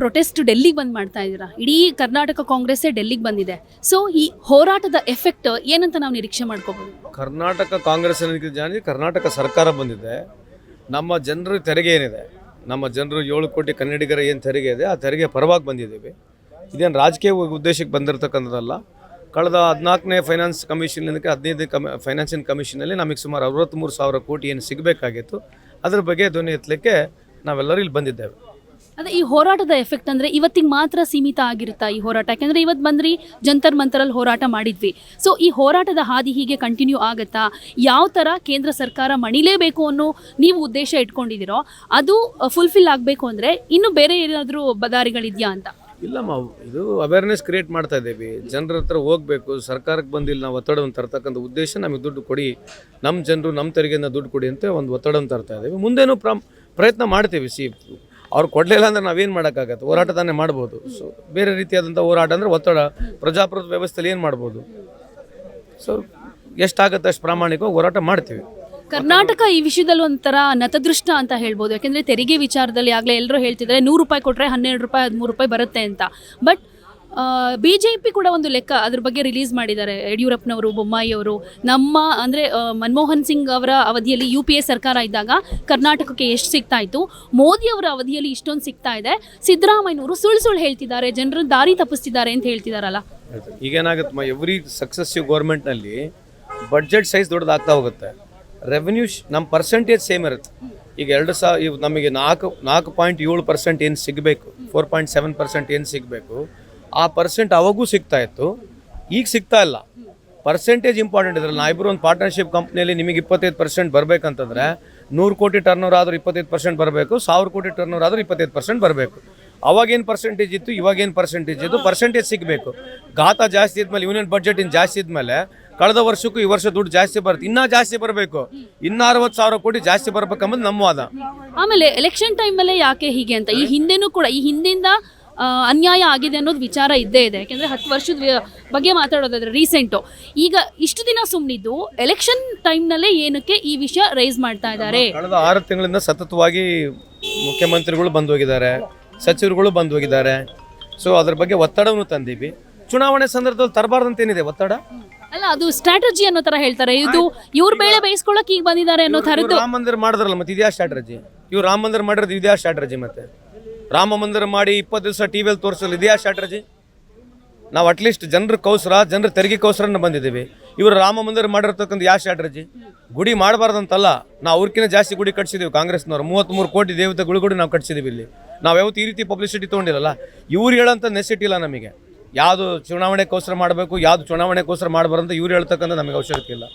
Protest ಡೆಲ್ಲಿಗೆ ಬಂದ್ ಮಾಡ್ತಾ ಇದ್ದೀರಾ? ಇಡೀ ಕರ್ನಾಟಕ ಕಾಂಗ್ರೆಸ್ಸೇ ಡೆಲ್ಲಿಗೆ ಬಂದಿದೆ. ಸೊ ಈ ಹೋರಾಟದ ಎಫೆಕ್ಟ್ ಏನಂತ ನಾವು ನಿರೀಕ್ಷೆ ಮಾಡ್ಕೋಬಹುದು ಕರ್ನಾಟಕ ಕಾಂಗ್ರೆಸ್ ಕರ್ನಾಟಕ ಸರ್ಕಾರ ಬಂದಿದೆ. ನಮ್ಮ ಜನರ ತೆರಿಗೆ ಏನಿದೆ? ನಮ್ಮ ಜನರು ಏಳು ಕೋಟಿ ಕನ್ನಡಿಗರ ಏನು ತೆರಿಗೆ ಇದೆ, ಆ ತೆರಿಗೆ ಪರವಾಗಿ ಬಂದಿದ್ದೀವಿ. ಇದೇನು ರಾಜಕೀಯ ಉದ್ದೇಶಕ್ಕೆ ಬಂದಿರತಕ್ಕಂಥದ್ದಲ್ಲ. ಕಳೆದ ಹದಿನಾಲ್ಕನೇ ಫೈನಾನ್ಸ್ ಕಮಿಷನ್ಗೆ ಹದಿನೈದು ಕಮಿ ಫೈನಾನ್ಷಿಯಲ್ ಕಮಿಷನಲ್ಲಿ ನಮಗೆ ಸುಮಾರು ಅರವತ್ತ್ಮೂರು ಸಾವಿರ ಕೋಟಿ ಏನು ಸಿಗಬೇಕಾಗಿತ್ತು. ಅದ್ರ ಬಗ್ಗೆ ಧ್ವನಿ ಎತ್ತಲಿಕ್ಕೆ ನಾವೆಲ್ಲರೂ ಇಲ್ಲಿ ಬಂದಿದ್ದೇವೆ. ಅದೇ ಈ ಹೋರಾಟದ ಎಫೆಕ್ಟ್ ಅಂದ್ರೆ ಇವತ್ತಿಗೆ ಮಾತ್ರ ಸೀಮಿತ ಆಗಿರುತ್ತಾ ಈ ಹೋರಾಟ? ಯಾಕಂದ್ರೆ ಇವತ್ತು ಬಂದ್ರಿ, ಜಂತರ್ ಮಂತರಲ್ಲಿ ಹೋರಾಟ ಮಾಡಿದ್ವಿ. ಸೊ ಈ ಹೋರಾಟದ ಹಾದಿ ಹೀಗೆ ಕಂಟಿನ್ಯೂ ಆಗುತ್ತಾ? ಯಾವ ಥರ ಕೇಂದ್ರ ಸರ್ಕಾರ ಮಣಿಲೇಬೇಕು ಅನ್ನೋ ನೀವು ಉದ್ದೇಶ ಇಟ್ಕೊಂಡಿದ್ದೀರೋ, ಅದು ಫುಲ್ಫಿಲ್ ಆಗಬೇಕು ಅಂದರೆ ಇನ್ನು ಬೇರೆ ಏನಾದರೂ ಬದಾರಿಗಳಿದೆಯಾ ಅಂತ? ಇಲ್ಲಮ್ಮ ಇದು ಅವೇರ್ನೆಸ್ ಕ್ರಿಯೇಟ್ ಮಾಡ್ತಾ ಇದ್ದೀವಿ. ಜನರ ಹತ್ರ ಹೋಗಬೇಕು ಸರ್ಕಾರಕ್ಕೆ ಬಂದಿಲ್ಲ ನಾವು ಒತ್ತಡವನ್ನು ತರ್ತಕ್ಕಂಥ ಉದ್ದೇಶ ನಮಗೆ ದುಡ್ಡು ಕೊಡಿ. ನಮ್ಮ ಜನರು ನಮ್ಮ ತೆರಿಗೆಯಿಂದ ದುಡ್ಡು ಕೊಡಿ ಅಂತ ಒಂದು ಒತ್ತಡವನ್ನು ತರ್ತಾ ಇದ್ದೀವಿ. ಮುಂದೇನೂ ಪ್ರಯತ್ನ ಮಾಡ್ತೀವಿ ಸಿ ಅವ್ರು ಕೊಡಲಿಲ್ಲ ಅಂದ್ರೆ ನಾವೇನು ಮಾಡೋಕ್ಕಾಗತ್ತೆ? ಹೋರಾಟ ತಾನೇ ಮಾಡ್ಬೋದು. ಸೊ ಬೇರೆ ರೀತಿಯಾದಂಥ ಹೋರಾಟ ಅಂದರೆ ಒತ್ತಡ, ಪ್ರಜಾಪ್ರಭುತ್ವ ವ್ಯವಸ್ಥೆಯಲ್ಲಿ ಏನು ಮಾಡ್ಬೋದು? ಸೊ ಎಷ್ಟಾಗತ್ತೆ ಅಷ್ಟು ಪ್ರಾಮಾಣಿಕವಾಗಿ ಹೋರಾಟ ಮಾಡ್ತೀವಿ. ಕರ್ನಾಟಕ ಈ ವಿಷಯದಲ್ಲಿ ಒಂಥರ ನತದೃಷ್ಟ ಅಂತ ಹೇಳ್ಬೋದು. ಯಾಕೆಂದರೆ ತೆರಿಗೆ ವಿಚಾರದಲ್ಲಿ ಆಗಲೇ ಎಲ್ಲರೂ ಹೇಳ್ತಿದ್ದಾರೆ, ನೂರು ರೂಪಾಯಿ ಕೊಟ್ಟರೆ ಹನ್ನೆರಡು ರೂಪಾಯಿ, ಹದಿಮೂರು ರೂಪಾಯಿ ಬರುತ್ತೆ ಅಂತ. ಬಟ್ ಬಿ ಜೆ ಪಿ ಕೂಡ ಒಂದು ಲೆಕ್ಕ ಅದ್ರ ಬಗ್ಗೆ ರಿಲೀಸ್ ಮಾಡಿದ್ದಾರೆ. ಯಡಿಯೂರಪ್ಪನವರು ಬೊಮ್ಮಾಯಿ ಅವರು ನಮ್ಮ, ಅಂದರೆ ಮನಮೋಹನ್ ಸಿಂಗ್ ಅವರ ಅವಧಿಯಲ್ಲಿ ಯು ಪಿ ಎ ಸರ್ಕಾರ ಇದ್ದಾಗ ಕರ್ನಾಟಕಕ್ಕೆ ಎಷ್ಟು ಸಿಗ್ತಾ ಇತ್ತು? ಮೋದಿ ಅವರ ಅವಧಿಯಲ್ಲಿ ಇಷ್ಟೊಂದು ಸಿಗ್ತಾ ಇದೆ. ಸಿದ್ದರಾಮಯ್ಯನವರು ಸುಳ್ಳು ಸುಳ್ಳು ಹೇಳ್ತಿದ್ದಾರೆ. ಜನರ ದಾರಿ ತಪ್ಪಿಸ್ತಿದ್ದಾರೆ ಅಂತ ಹೇಳ್ತಿದಾರಲ್ಲ. ಈಗೇನಾಗುತ್ತಮ್ಮ ಎವ್ರಿ ಸಕ್ಸಸ್ಸಿವ್ ಗೌರ್ಮೆಂಟ್ನಲ್ಲಿ ಬಡ್ಜೆಟ್ ಸೈಜ್ ದೊಡ್ಡದಾಗ್ತಾ ಹೋಗುತ್ತೆ. ರೆವೆನ್ಯೂ ನಮ್ಮ ಪರ್ಸೆಂಟೇಜ್ ಸೇಮ್ ಇರುತ್ತೆ. ಈಗ ಎರಡು ಸಾವಿರ ನಮಗೆ ನಾಲ್ಕು ನಾಲ್ಕು ಪಾಯಿಂಟ್ ಏಳು ಪರ್ಸೆಂಟ್ ಏನು ಸಿಗಬೇಕು? ಫೋರ್ ಪಾಯಿಂಟ್ ಸೆವೆನ್ ಪರ್ಸೆಂಟ್ ಏನು ಸಿಗಬೇಕು? ಆ ಪರ್ಸೆಂಟ್ ಅವಾಗೂ ಸಿಗ್ತಾ ಇತ್ತು. ಈಗ ಸಿಗ್ತಾ ಇಲ್ಲ. ಪರ್ಸೆಂಟೇಜ್ ಇಂಪಾರ್ಟೆಂಟ್ ಇದ್ರಲ್ಲ ನಾ ಇಬ್ಬರು ಒಂದು ಪಾರ್ಟ್ನರ್ಶಿಪ್ ಕಂಪ್ನಿಯಲ್ಲಿ ನಿಮಗೆ ಇಪ್ಪತ್ತೈದು ಪರ್ಸೆಂಟ್ ಬರಬೇಕಂತಂದ್ರೆ ನೂರು ಕೋಟಿ ಟರ್ನ್ ಓವರ್ ಆದರೂ ಇಪ್ಪತ್ತೈದು ಪರ್ಸೆಂಟ್ ಬರಬೇಕು, ಸಾವಿರ ಕೋಟಿ ಟರ್ನ್ ಓವರ್ ಆದರೂ ಇಪ್ಪತ್ತೈದು ಪರ್ಸೆಂಟ್ ಬರಬೇಕು. ಅವಾಗೇನು ಪರ್ಸೆಂಟೇಜ್ ಇತ್ತು, ಇವಾಗೇನು ಪರ್ಸೆಂಟೇಜ್ ಇತ್ತು ಪರ್ಸೆಂಟೇಜ್ ಸಿಗಬೇಕು. ಗಾತ ಜಾಸ್ತಿ ಇದ್ಮೇಲೆ ಯೂನಿಯನ್ ಬಜೆಟ್ ಇನ್ನು ಜಾಸ್ತಿ ಇದ್ಮೇಲೆ ಕಳೆದ ವರ್ಷಕ್ಕೂ ಈ ವರ್ಷ ದುಡ್ಡು ಜಾಸ್ತಿ ಬರುತ್ತೆ. ಇನ್ನೂ ಜಾಸ್ತಿ ಬರಬೇಕು. ಇನ್ನೂ ಅರವತ್ತು ಸಾವಿರ ಕೋಟಿ ಜಾಸ್ತಿ ಬರಬೇಕಂಬುದು ನಮ್ಮ ವಾದ. ಆಮೇಲೆ ಎಲೆಕ್ಷನ್ ಟೈಮಲ್ಲೇ ಯಾಕೆ ಹೀಗೆ ಅಂತ? ಈ ಹಿಂದೆನೂ ಕೂಡ, ಈ ಹಿಂದಿಂದ ಅನ್ಯಾಯ ಆಗಿದೆ ಅನ್ನೋದು ವಿಚಾರ ಇದ್ದೇ ಇದೆ. ಯಾಕೆಂದರೆ ಹತ್ತು ವರ್ಷದ ಬಗ್ಗೆ ಮಾತಾಡೋದಾದ್ರೆ ರೀಸೆಂಟು. ಈಗ ಇಷ್ಟು ದಿನ ಸುಮ್ಮನಿದ್ದು ಎಲೆಕ್ಷನ್ ಟೈಮ್ನಲ್ಲೇ ಏನಕ್ಕೆ ಈ ವಿಷಯ ರೈಸ್ ಮಾಡ್ತಾ ಇದ್ದಾರೆ? ಕಳೆದ ಆರು ತಿಂಗಳಿಂದ ಸತತವಾಗಿ ಮುಖ್ಯಮಂತ್ರಿಗಳು ಬಂದು ಹೋಗಿದ್ದಾರೆ ಸಚಿವರುಗಳು ಬಂದು ಹೋಗಿದ್ದಾರೆ ಸೊ ಅದ್ರ ಬಗ್ಗೆ ಒತ್ತಡವನ್ನು ತಂದೀವಿ. ಚುನಾವಣೆ ಸಂದರ್ಭದಲ್ಲಿ ತರಬಾರ್ದಂತ ಏನಿದೆ ಒತ್ತಡ? ಅಲ್ಲ ಅದು ಸ್ಟ್ರಾಟಜಿ ಅನ್ನೋ ತರ ಹೇಳ್ತಾರೆ. ಇದು ಇವ್ರ ಬೇಳೆ ಬೇಯಿಸ್ಕೊಳಕ್ ಈಗ ಬಂದಿದ್ದಾರೆ ಅನ್ನೋ ತರ ಥರದ್ದು. ರಾಮ ಮಂದಿರ ಮಾಡಿದ್ರಲ್ಲ ಮತ್ತೆ ಇದ್ಯಾ ಸ್ಟ್ರಾಟಜಿ ಇವ್ರು ರಾಮ ಮಂದಿರ ಮಾಡಿರೋದು ಇದ್ಯಾ ಸ್ಟ್ರಾಟಜಿ ಮತ್ತೆ? ರಾಮ ಮಂದಿರ ಮಾಡಿ ಇಪ್ಪತ್ತು ದಿವಸ ಟಿ ವಿಯಲ್ಲಿ ತೋರಿಸಲು ಇದೆಯಾ ಸ್ಟ್ರಾಟಜಿ ನಾವು ಅಟ್ಲೀಸ್ಟ್ ಜನರ ಕೌಸರ, ಜನರ ತೆರಿಗೆ ಕೌಸರನ್ನ ಬಂದಿದ್ದೀವಿ. ಇವರು ರಾಮ ಮಂದಿರ ಮಾಡಿರ್ತಕ್ಕಂಥ ಯಾ ಸ್ಟ್ರಾಟಜಿ ಗುಡಿ ಮಾಡಬಾರ್ದಂತಲ್ಲ, ನಾವು ಅವ್ರಕ್ಕಿಂತ ಜಾಸ್ತಿ ಗುಡಿ ಕಟ್ಸಿದ್ದೀವಿ ಕಾಂಗ್ರೆಸ್ನವರು. ಮೂವತ್ತ್ಮೂರು ಕೋಟಿ ದೇವತೆ ಗುಡಿ ನಾವು ಕಟ್ಸಿದ್ದೀವಿ ಇಲ್ಲಿ. ನಾವು ಯಾವತ್ತು ಈ ರೀತಿ ಪಬ್ಲಿಸಿಟಿ ತೊಗೊಂಡಿರಲ್ಲ, ಇವ್ರು ಹೇಳೋಂಥ ನೆಸಿಟಿ ಇಲ್ಲ ನಮಗೆ. ಯಾವುದು ಚುನಾವಣೆಗೋಸ್ಕರ ಮಾಡಬೇಕು, ಯಾವುದು ಚುನಾವಣೆಗೋಸ್ಕರ ಮಾಡಬಾರ್ದು ಅಂತ ಇವ್ರು ಹೇಳ್ತಕ್ಕಂಥ ನಮಗೆ ಅವಶ್ಯಕತೆ ಇಲ್ಲ.